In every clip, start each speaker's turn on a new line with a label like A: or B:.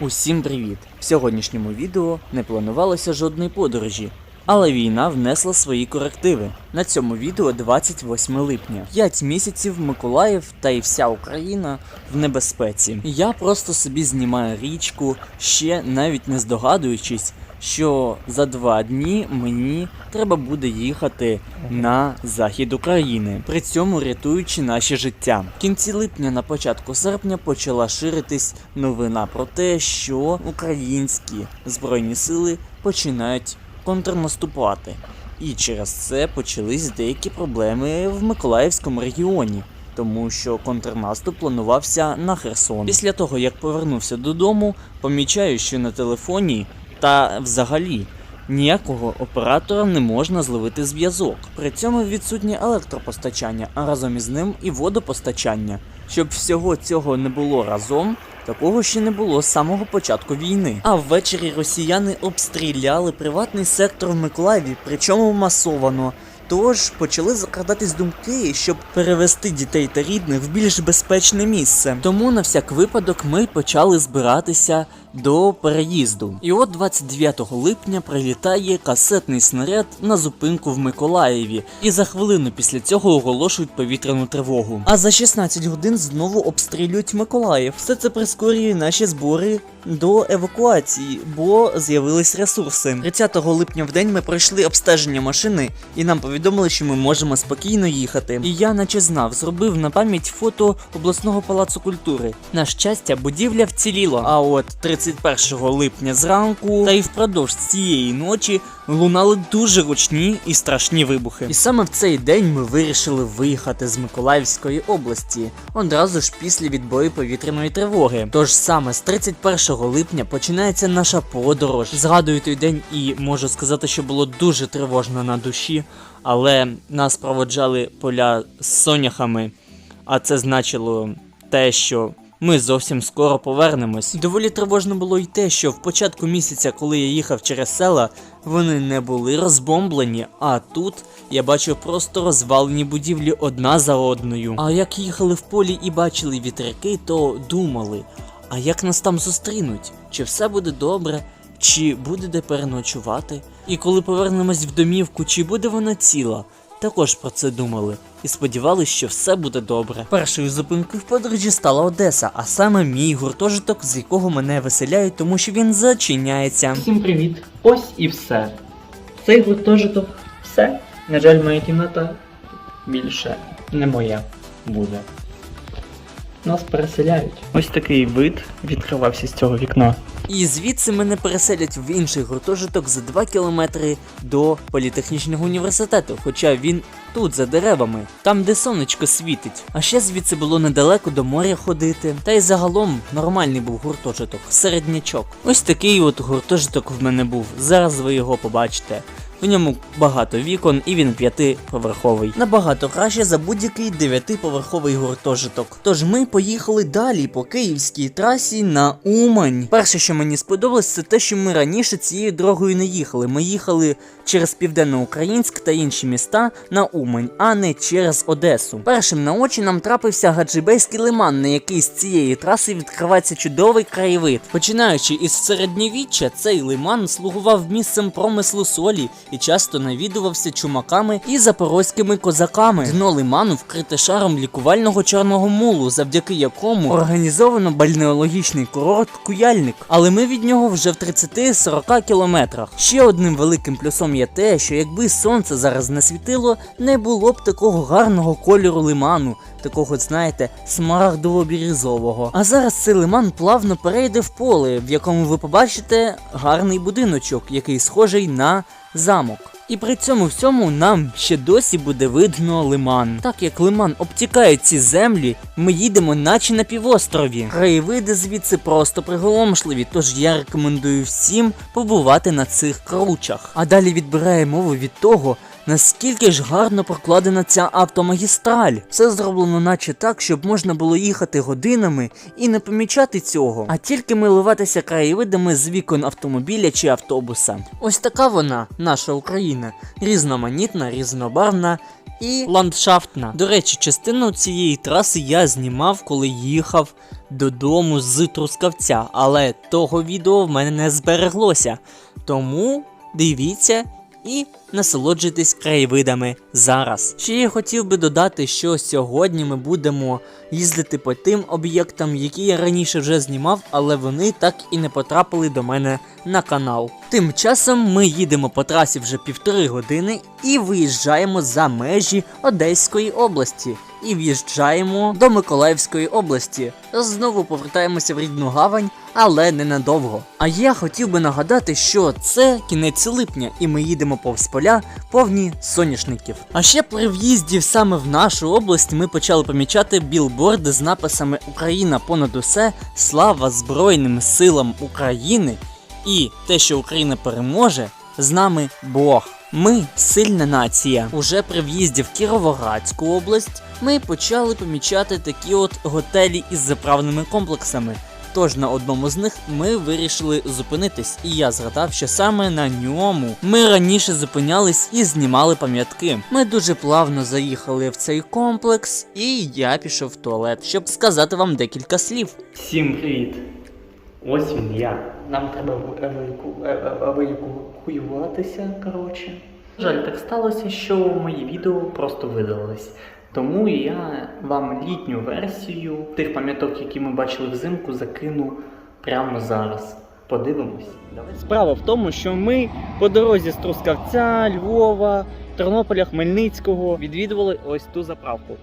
A: Усім привіт! В сьогоднішньому відео не планувалося жодної подорожі, але війна внесла свої корективи. На цьому відео 28 липня. 5 місяців Миколаїв та й вся Україна в небезпеці. Я просто собі знімаю річку, ще навіть не здогадуючись, що за два дні мені треба буде їхати на захід України, при цьому рятуючи наші життя. В кінці липня, на початку серпня, почала ширитись новина про те, що українські збройні сили починають контрнаступати. І через це почались деякі проблеми в Миколаївському регіоні. Тому що контрнаступ планувався на Херсон. Після того, як повернувся додому, помічаю, що на телефоні та взагалі ніякого оператора не можна зловити зв'язок. При цьому відсутнє електропостачання, а разом із ним і водопостачання. Щоб всього цього не було разом, такого ще не було з самого початку війни. А ввечері росіяни обстріляли приватний сектор в Миколаєві, причому масовано. Тож почали закрадатись думки, щоб перевести дітей та рідних в більш безпечне місце. Тому на всяк випадок ми почали збиратися до переїзду. І от 29 липня прилітає касетний снаряд на зупинку в Миколаєві, і за хвилину після цього оголошують повітряну тривогу. А за 16 годин знову обстрілюють Миколаїв. Все це прискорює наші збори до евакуації, бо з'явились ресурси. 30 липня в день ми пройшли обстеження машини, і нам повідомили, що ми можемо спокійно їхати. І я, наче знав, зробив на пам'ять фото обласного палацу культури. На щастя, будівля вціліла. А от 31 липня зранку, та й впродовж цієї ночі лунали дуже гучні і страшні вибухи. І саме в цей день ми вирішили виїхати з Миколаївської області одразу ж після відбою повітряної тривоги. Тож саме з 31 липня починається наша подорож. Згадую той день і можу сказати, що було дуже тривожно на душі, але нас проводжали поля з соняхами, а це значило те, що. Ми зовсім скоро повернемось. Доволі тривожно було й те, що в початку місяця, коли я їхав через села, вони не були розбомблені, а тут я бачив просто розвалені будівлі одна за одною. А як їхали в полі і бачили вітряки, то думали, а як нас там зустрінуть? Чи все буде добре? Чи буде де переночувати? І коли повернемось в домівку, чи буде вона ціла? Також про це думали і сподівалися, що все буде добре. Першою зупинкою в подорожі стала Одеса, а саме мій гуртожиток, з якого мене виселяють, тому що він зачиняється.
B: Всім привіт! Ось і все. Цей гуртожиток все. На жаль, моя кімната більше не моя буде. Нас переселяють. Ось такий вид відкривався з цього вікна.
A: І звідси мене переселять в інший гуртожиток за 2 кілометри до політехнічного університету, хоча він тут за деревами, там де сонечко світить. А ще звідси було недалеко до моря ходити. Та й загалом нормальний був гуртожиток, середнячок. Ось такий от гуртожиток в мене був. Зараз ви його побачите. В ньому багато вікон і він п'ятиповерховий. Набагато краще за будь-який дев'ятиповерховий гуртожиток. Тож ми поїхали далі по київській трасі на Умань. Перше, що мені сподобалось, це те, що ми раніше цією дорогою не їхали. Ми їхали через Південноукраїнськ та інші міста на Умань, а не через Одесу. Першим на очі нам трапився Гаджибейський лиман, на який з цієї траси відкривається чудовий краєвид. Починаючи із середньовіччя, цей лиман слугував місцем промислу солі і часто навідувався чумаками і запорозькими козаками. Дно лиману вкрите шаром лікувального чорного мулу, завдяки якому організовано бальнеологічний курорт Куяльник. Але ми від нього вже в 30-40 кілометрах. Ще одним великим плюсом є те, що якби сонце зараз не світило, не було б такого гарного кольору лиману. Такого, знаєте, смарагдово-бірюзового. А зараз цей лиман плавно перейде в поле, в якому ви побачите гарний будиночок, який схожий на замок. І при цьому всьому нам ще досі буде видно лиман. Так як лиман обтікає ці землі, ми їдемо наче на півострові. Краєвиди звідси просто приголомшливі, тож я рекомендую всім побувати на цих кручах. А далі відбирає мову від того, Наскільки ж гарно прокладена ця автомагістраль? Все зроблено наче так, щоб можна було їхати годинами і не помічати цього, а тільки милуватися краєвидами з вікон автомобіля чи автобуса. Ось така вона, наша Україна, різноманітна, різнобарвна і ландшафтна. До речі, частину цієї траси я знімав, коли їхав додому з Трускавця, але того відео в мене не збереглося. Тому дивіться і насолоджуйтесь краєвидами зараз. Ще я хотів би додати, що сьогодні ми будемо їздити по тим об'єктам, які я раніше вже знімав, але вони так і не потрапили до мене на канал. Тим часом ми їдемо по трасі вже півтори години і виїжджаємо за межі Одеської області. І в'їжджаємо до Миколаївської області. Знову повертаємося в рідну гавань, але ненадовго. А я хотів би нагадати, що це кінець липня, і ми їдемо повз поля повні соняшників. А ще при в'їзді саме в нашу область ми почали помічати білборди з написами Україна понад усе, слава Збройним силам України і те, що Україна переможе, з нами Бог. Ми сильна нація. Уже при в'їзді в Кіровоградську область ми почали помічати такі от готелі із заправними комплексами. Тож на одному з них ми вирішили зупинитись, і я згадав, що саме на ньому ми раніше зупинялись і знімали пам'ятки. Ми дуже плавно заїхали в цей комплекс, і я пішов в туалет, щоб сказати вам декілька слів.
B: Всім привіт! Ось він я. Нам треба еваку- еваку- е- евакуюватися, коротше. Жаль, так сталося, що мої відео просто видалились. Тому я вам літню версію тих пам'яток, які ми бачили взимку, закину прямо зараз. Подивимось. Справа в тому, що ми по дорозі з Трускавця, Львова, Тернополя, Хмельницького відвідували ось ту заправку.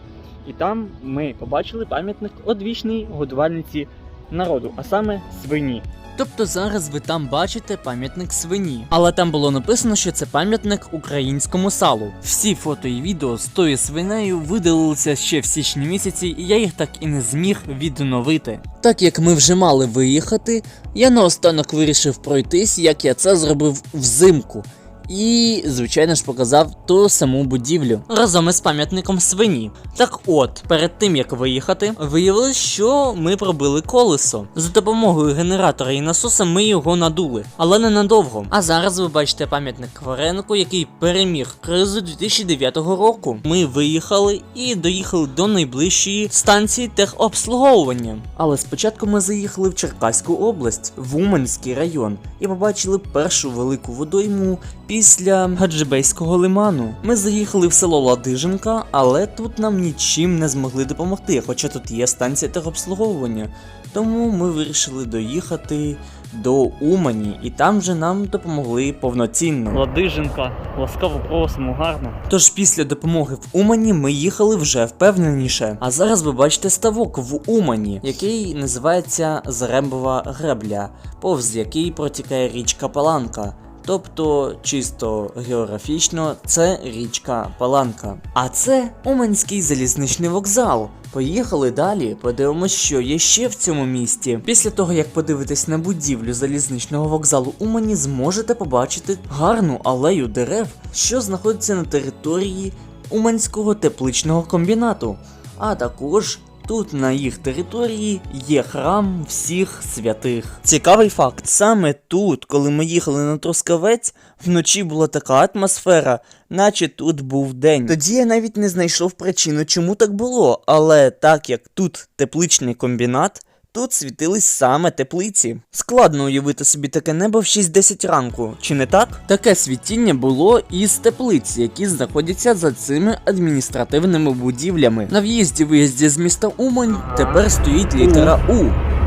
B: І там ми побачили пам'ятник одвічній годувальниці народу, а саме свині.
A: Тобто зараз ви там бачите пам'ятник свині. Але там було написано, що це пам'ятник українському салу. Всі фото і відео з тою свинею видалилися ще в січні місяці, і я їх так і не зміг відновити. Так як ми вже мали виїхати, я наостанок вирішив пройтись, як я це зробив взимку. І, звичайно ж, показав ту саму будівлю разом із пам'ятником свині. Так от, перед тим як виїхати, виявилось, що ми пробили колесо. За допомогою генератора і насоса ми його надули, але ненадовго. А зараз ви бачите пам'ятник Кваренку, який переміг кризу 2009 року. Ми виїхали і доїхали до найближчої станції техобслуговування. Але спочатку ми заїхали в Черкаську область, в Уманський район, і побачили першу велику водойму після Гаджибейського лиману. Ми заїхали в село Ладиженка, але тут нам нічим не змогли допомогти, хоча тут є станція техобслуговування. Тому ми вирішили доїхати до Умані, і там вже нам допомогли повноцінно.
B: Ладиженка, ласкаво просимо, гарно.
A: Тож після допомоги в Умані ми їхали вже впевненіше. А зараз ви бачите ставок в Умані, який називається Зарембова гребля, повз який протікає річка Паланка. Тобто, чисто географічно, це річка Паланка. А це Уманський залізничний вокзал. Поїхали далі, подивимось, що є ще в цьому місті. Після того, як подивитесь на будівлю залізничного вокзалу Умані, зможете побачити гарну алею дерев, що знаходиться на території Уманського тепличного комбінату. А також тут на їх території є храм всіх святих. Цікавий факт: саме тут, коли ми їхали на Трускавець, вночі була така атмосфера, наче тут був день. Тоді я навіть не знайшов причину, чому так було. Але так як тут тепличний комбінат. Тут світились саме теплиці. Складно уявити собі таке небо в 6-10 ранку, чи не так? Таке світіння було із теплиць, які знаходяться за цими адміністративними будівлями. На в'їзді-виїзді з міста Умань тепер стоїть літера У.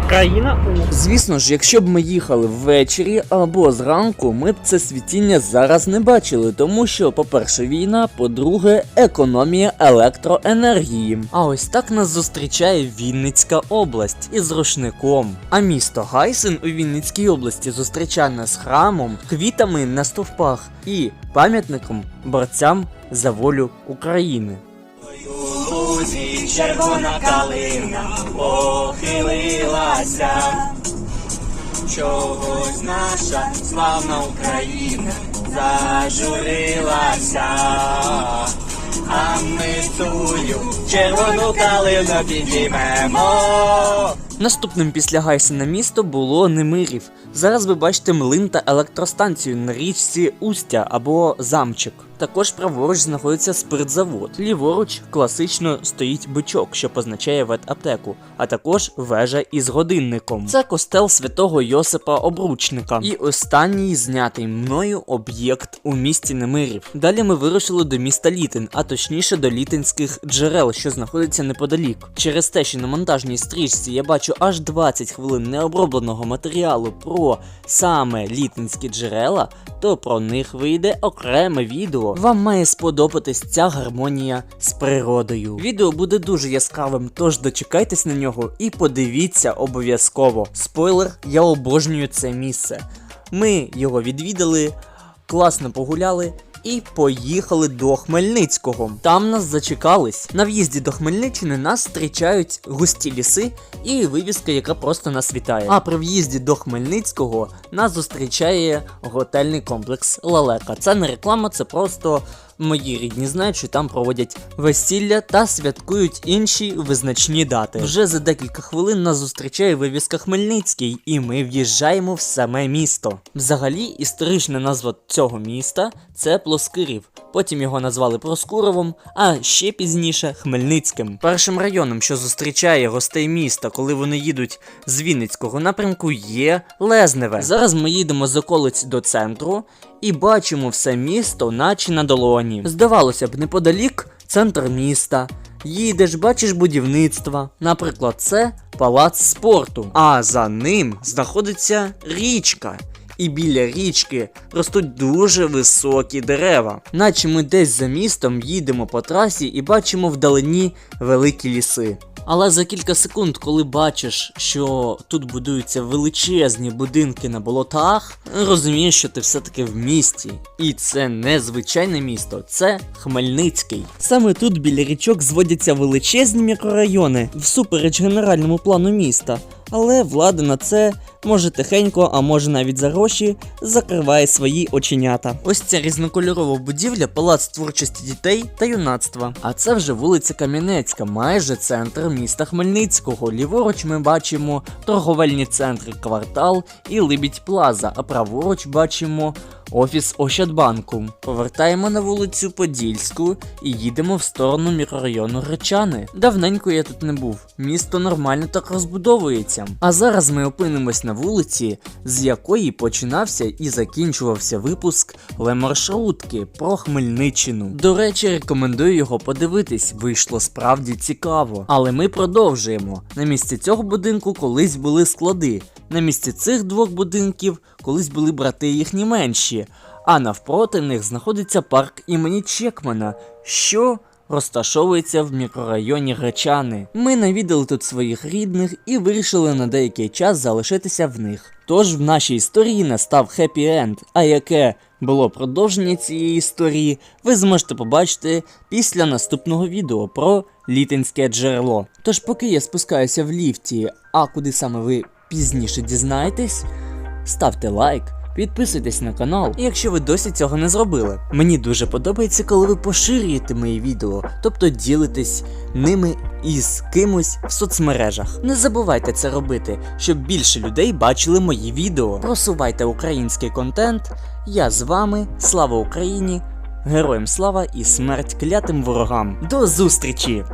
B: Країна У.
A: Звісно ж, якщо б ми їхали ввечері або зранку, ми б це світіння зараз не бачили, тому що, по-перше, війна, по-друге, економія електроенергії. А ось так нас зустрічає Вінницька область із рушником. А місто Гайсен у Вінницькій області зустрічає нас храмом, квітами на стовпах і пам'ятником борцям за волю України.
C: Лузі червона калина похилилася, чогось наша славна Україна зажурилася, а ми тую червону калину підіймемо.
A: Наступним після Гайсена місто було Немирів. Зараз ви бачите млин та електростанцію на річці Устя або Замчик. Також праворуч знаходиться спиртзавод. Ліворуч класично стоїть бичок, що позначає ветаптеку, а також вежа із годинником. Це костел святого Йосипа Обручника. І останній знятий мною об'єкт у місті Немирів. Далі ми вирушили до міста Літин, а точніше до літинських джерел, що знаходяться неподалік. Через те, що на монтажній стрічці я бачу аж 20 хвилин необробленого матеріалу про саме літинські джерела, то про них вийде окреме відео. Вам має сподобатись ця гармонія з природою. Відео буде дуже яскравим, тож дочекайтесь на нього і подивіться обов'язково. Спойлер, я обожнюю це місце. Ми його відвідали, класно погуляли. І поїхали до Хмельницького. Там нас зачекались. На в'їзді до Хмельниччини нас зустрічають густі ліси і вивіска, яка просто нас вітає. А при в'їзді до Хмельницького нас зустрічає готельний комплекс Лалека. Це не реклама, це просто мої рідні знають, що там проводять весілля та святкують інші визначні дати. Вже за декілька хвилин нас зустрічає вивіска Хмельницький, і ми в'їжджаємо в саме місто. Взагалі, історична назва цього міста це Плоскирів. Потім його назвали Проскуровом, а ще пізніше Хмельницьким. Першим районом, що зустрічає гостей міста, коли вони їдуть з Вінницького напрямку, є Лезневе. Зараз ми їдемо з околиць до центру і бачимо все місто, наче на долоні. Здавалося б, неподалік центр міста. Їдеш, бачиш будівництва. Наприклад, це палац спорту. А за ним знаходиться річка. І біля річки ростуть дуже високі дерева. Наче ми десь за містом їдемо по трасі і бачимо вдалині великі ліси. Але за кілька секунд, коли бачиш, що тут будуються величезні будинки на болотах, розумієш, що ти все-таки в місті. І це не звичайне місто, це Хмельницький. Саме тут біля річок зводяться величезні мікрорайони всупереч генеральному плану міста. Але влада на це може тихенько, а може навіть за гроші, закриває свої оченята. Ось ця різнокольорова будівля палац творчості дітей та юнацтва. А це вже вулиця Кам'янецька, майже центр міста Хмельницького. Ліворуч ми бачимо торговельні центри Квартал і Либідь Плаза, а праворуч бачимо офіс Ощадбанку. Повертаємо на вулицю Подільську і їдемо в сторону мікрорайону Гречани. Давненько я тут не був. Місто нормально так розбудовується. А зараз ми опинимось на вулиці, з якої починався і закінчувався випуск Лемаршрутки про Хмельниччину. До речі, рекомендую його подивитись, вийшло справді цікаво. Але ми продовжуємо. На місці цього будинку колись були склади. На місці цих двох будинків колись були брати їхні менші, а навпроти них знаходиться парк імені Чекмана, що розташовується в мікрорайоні Гречани. Ми навідали тут своїх рідних і вирішили на деякий час залишитися в них. Тож в нашій історії настав хеппі енд, а яке було продовження цієї історії, ви зможете побачити після наступного відео про літинське джерело. Тож, поки я спускаюся в ліфті, а куди саме ви пізніше дізнаєтесь, ставте лайк. Підписуйтесь на канал, якщо ви досі цього не зробили. Мені дуже подобається, коли ви поширюєте мої відео, тобто ділитесь ними із кимось в соцмережах. Не забувайте це робити, щоб більше людей бачили мої відео. Просувайте український контент. Я з вами, слава Україні! Героям слава і смерть клятим ворогам. До зустрічі!